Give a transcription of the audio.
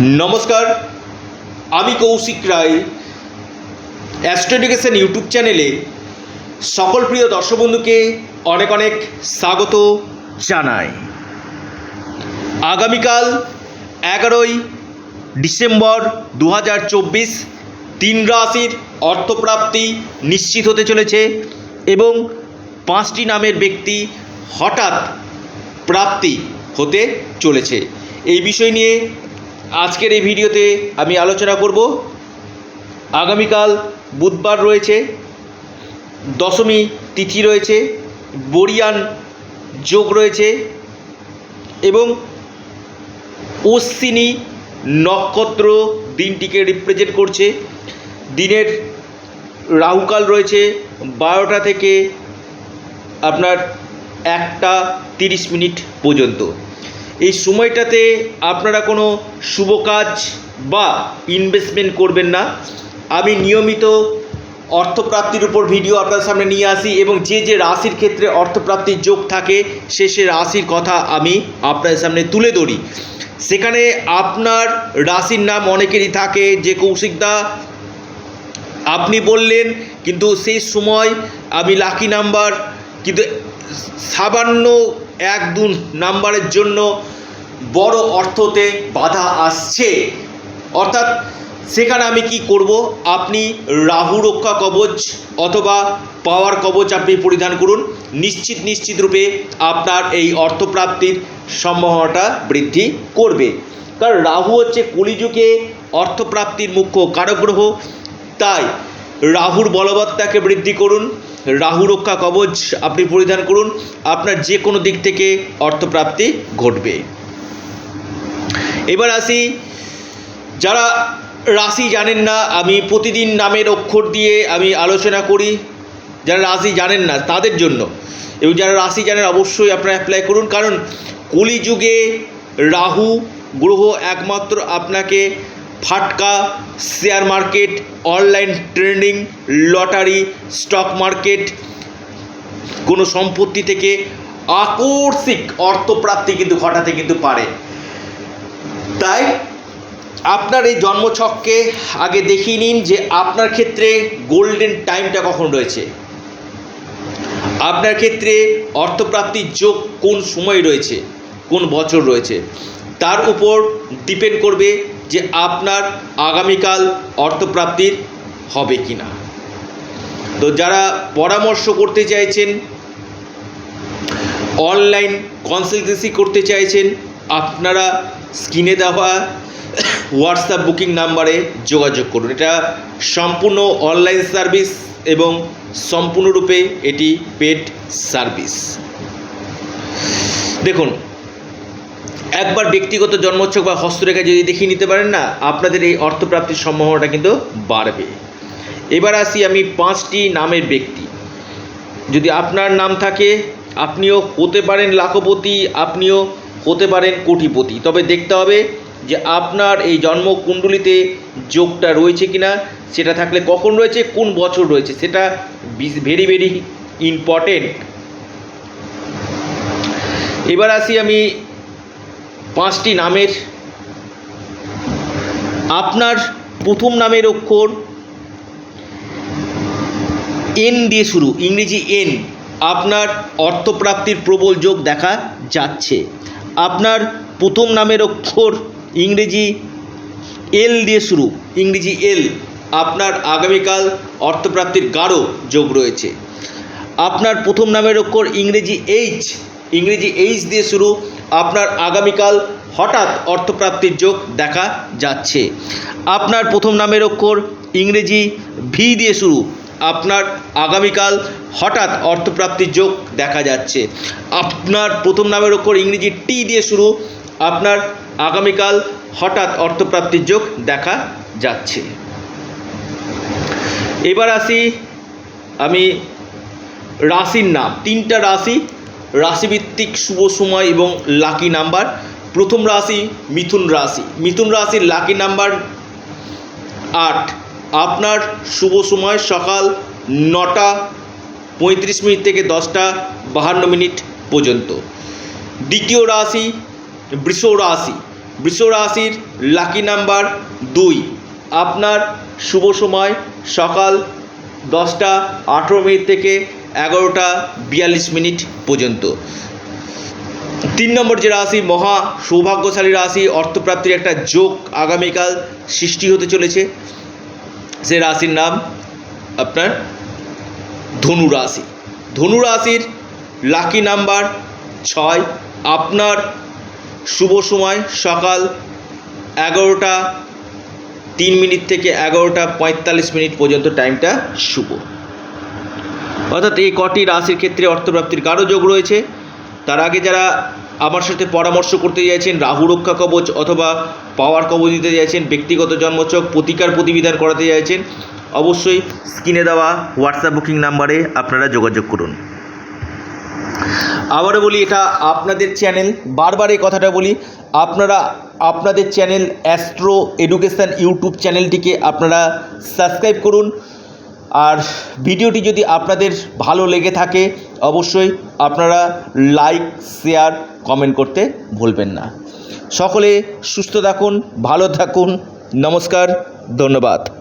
নমস্কার, আমি Koushik Roy. Astro education YouTube চ্যানেলে সকল প্রিয় দর্শক বন্ধুকে অনেক অনেক স্বাগত জানাই। আগামীকাল এগারোই ডিসেম্বর দু হাজার চব্বিশ তিন রাশির অর্থপ্রাপ্তি নিশ্চিত হতে চলেছে এবং পাঁচটি নামের ব্যক্তি হঠাৎ প্রাপ্তি হতে চলেছে। এই বিষয় নিয়ে আজকের এই ভিডিওতে আমি আলোচনা করব, আগামীকাল বুধবার রয়েছে, দশমী তিথি রয়েছে বরিয়ান যোগ রয়েছে এবং অশ্বিনী নক্ষত্র দিনটিকে রিপ্রেজেন্ট করছে। দিনের রাহুকাল রয়েছে, বারোটা থেকে আপনার একটা তিরিশ মিনিট পর্যন্ত। এই সময়টাতে আপনারা কোনো শুভ কাজ বা ইনভেস্টমেন্ট করবেন না। আমি নিয়মিত অর্থপ্রাপ্তির উপর ভিডিও আপনার সামনে নিয়ে আসি এবং যে যে রাশির ক্ষেত্রে অর্থপ্রাপ্তির যোগ থাকে, সে সে রাশির কথা আমি আপনার সামনে তুলে ধরি। সেখানে আপনার রাশির নাম অনেকেরই থাকে, যে কৌশিকদা আপনি বললেন, কিন্তু সেই সময় আমি লাকি নাম্বার কিন্তু সামান্য এক দু নাম্বারের জন্য বড় অর্থতে বাধা আসছে। অর্থাৎ সেখানে আমি কি করব? আপনি রাহু রক্ষা কবচ অথবা পাওয়ার কবচ আপনি পরিধান করুন। নিশ্চিত নিশ্চিত রূপে আপনার এই অর্থপ্রাপ্তির সম্ভাবনাটা বৃদ্ধি করবে। কারণ রাহু হচ্ছে কলিযুগে অর্থপ্রাপ্তির মুখ্য কারগ্রহ তাই রাহুর বলবত্তাকে বৃদ্ধি করুন, রাহু রক্ষা কবচ আপনি পরিধান করুন, আপনার যে কোনো দিক থেকে অর্থপ্রাপ্তি ঘটবে। এবার আসি, যারা রাশি জানেন না, আমি প্রতিদিন নামের অক্ষর দিয়ে আমি আলোচনা করি। যারা রাশি জানেন না, তাদের জন্য। এবং যারা রাশি জানেন, অবশ্যই আপনারা অ্যাপ্লাই করুন। কারণ কলিযুগে রাহু, গ্রহ একমাত্র আপনাকে ফাটকা, share market, online trading, lottery, stock market, কোনো সম্পত্তি থেকে আকস্মিক অর্থপ্রাপ্তি কিন্তু ঘটাতে কিন্তু পারে। তাই আপনার এই জন্মছককে আগে দেখিয়ে নিন যে আপনার ক্ষেত্রে গোল্ডেন টাইমটা কখন রয়েছে। আপনার ক্ষেত্রে অর্থপ্রাপ্তির যোগ কোন সময় রয়েছে, কোন বছর রয়েছে, তার উপর ডিপেন্ড করবে যে আপনার আগামীকাল অর্থপ্রাপ্তির হবে কি না তো যারা পরামর্শ করতে চাইছেন, অনলাইন কনসালটেন্সি করতে চাইছেন, আপনারা স্ক্রিনে দেওয়া হোয়াটসঅ্যাপ বুকিং নাম্বারে যোগাযোগ করুন। এটা সম্পূর্ণ অনলাইন সার্ভিস এবং সম্পূর্ণরূপে এটি পেড সার্ভিস। দেখুন একবার ব্যক্তিগত জন্মোৎসব বা হস্তরেখা যদি দেখিয়ে নিতে পারেন না, আপনাদের এই অর্থপ্রাপ্তির সম্ভাবনাটা কিন্তু বাড়বে। এবার আসি আমি পাঁচটি নামের ব্যক্তি। যদি আপনার নাম থাকে, আপনিও হতে পারেন লাখপতি, আপনিও হতে পারেন কোটিপতি। তবে দেখতে হবে যে আপনার এই জন্মকুণ্ডলিতে যোগটা রয়েছে কিনা, সেটা থাকলে কখন রয়েছে, কোন বছর রয়েছে, সেটা ভেরি ভেরি ইম্পর্টেন্ট। এবার আসি আমি পাঁচটি নামের, আপনার প্রথম নামের অক্ষর এন দিয়ে শুরু, ইংরেজি এন আপনার অর্থপ্রাপ্তির প্রবল যোগ দেখা যাচ্ছে। আপনার প্রথম নামের অক্ষর ইংরেজি এল দিয়ে শুরু, ইংরেজি এল আপনার আগামীকাল অর্থপ্রাপ্তির গাঢ় যোগ রয়েছে। আপনার প্রথম নামের অক্ষর ইংরেজি এইচ ইংরেজি এইচ দিয়ে শুরু আপনার আগামীকাল হঠাৎ অর্থপ্রাপ্তির যোগ দেখা যাচ্ছে। আপনার প্রথম নামের অক্ষর ইংরেজি ভি দিয়ে শুরু। আপনার আগামীকাল হঠাৎ অর্থপ্রাপ্তির যোগ দেখা যাচ্ছে। আপনার প্রথম নামের অক্ষর ইংরেজি টি দিয়ে শুরু। আপনার আগামীকাল হঠাৎ অর্থপ্রাপ্তির যোগ দেখা যাচ্ছে। এবার আসি আমি রাশির নাম। তিনটা রাশি রাশিভিত্তিক শুভ সময় এবং লাকি নাম্বার প্রথম রাশি মিথুন রাশি। মিথুন রাশির লাকি নাম্বার আট। আপনার শুভ সময় সকাল নটা পঁয়ত্রিশ মিনিট থেকে দশটা বাহান্ন মিনিট পর্যন্ত। দ্বিতীয় রাশি বৃষ রাশি। বৃষ রাশির লাকি নাম্বার দুই। আপনার শুভ সময় সকাল দশটা আঠেরো মিনিট থেকে এগারোটা বিয়াল্লিশ মিনিট পর্যন্ত। তিন নম্বর যে রাশি, মহা সৌভাগ্যশালী রাশি, অর্থপ্রাপ্তির একটা যোগ আগামীকাল সৃষ্টি হতে চলেছে। সে রাশির নাম আপনার ধনু রাশি। ধনু রাশির লাকি নাম্বার ছয়। আপনার শুভ সময় সকাল এগারোটা তিন মিনিট থেকে এগারোটা পঁয়তাল্লিশ মিনিট পর্যন্ত টাইমটা শুভ। অর্থাৎ এই কটি রাশির ক্ষেত্রে অর্থপ্রাপ্তির কারও যোগ রয়েছে। তার আগে যারা আমার সাথে পরামর্শ করতে চাইছেন, রাহু রক্ষা কবচ অথবা পাওয়ার কবচ দিতে চাইছেন, ব্যক্তিগত জন্মচক প্রতিকার প্রতিবিধান করাতে চাইছেন, অবশ্যই স্ক্রিনে দেওয়া হোয়াটসঅ্যাপ বুকিং নাম্বারে আপনারা যোগাযোগ করুন। আবারও বলি, এটা আপনাদের চ্যানেল। বারবার এই কথাটা বলি, আপনারা আপনাদের চ্যানেল অ্যাস্ট্রো এডুকেশান ইউটিউব চ্যানেলটিকে আপনারা সাবস্ক্রাইব করুন। আর ভিডিওটি যদি আপনাদের ভালো লেগে থাকে, অবশ্যই আপনারা লাইক, শেয়ার, কমেন্ট করতে ভুলবেন না। সকলে সুস্থ থাকুন, ভালো থাকুন, নমস্কার, ধন্যবাদ।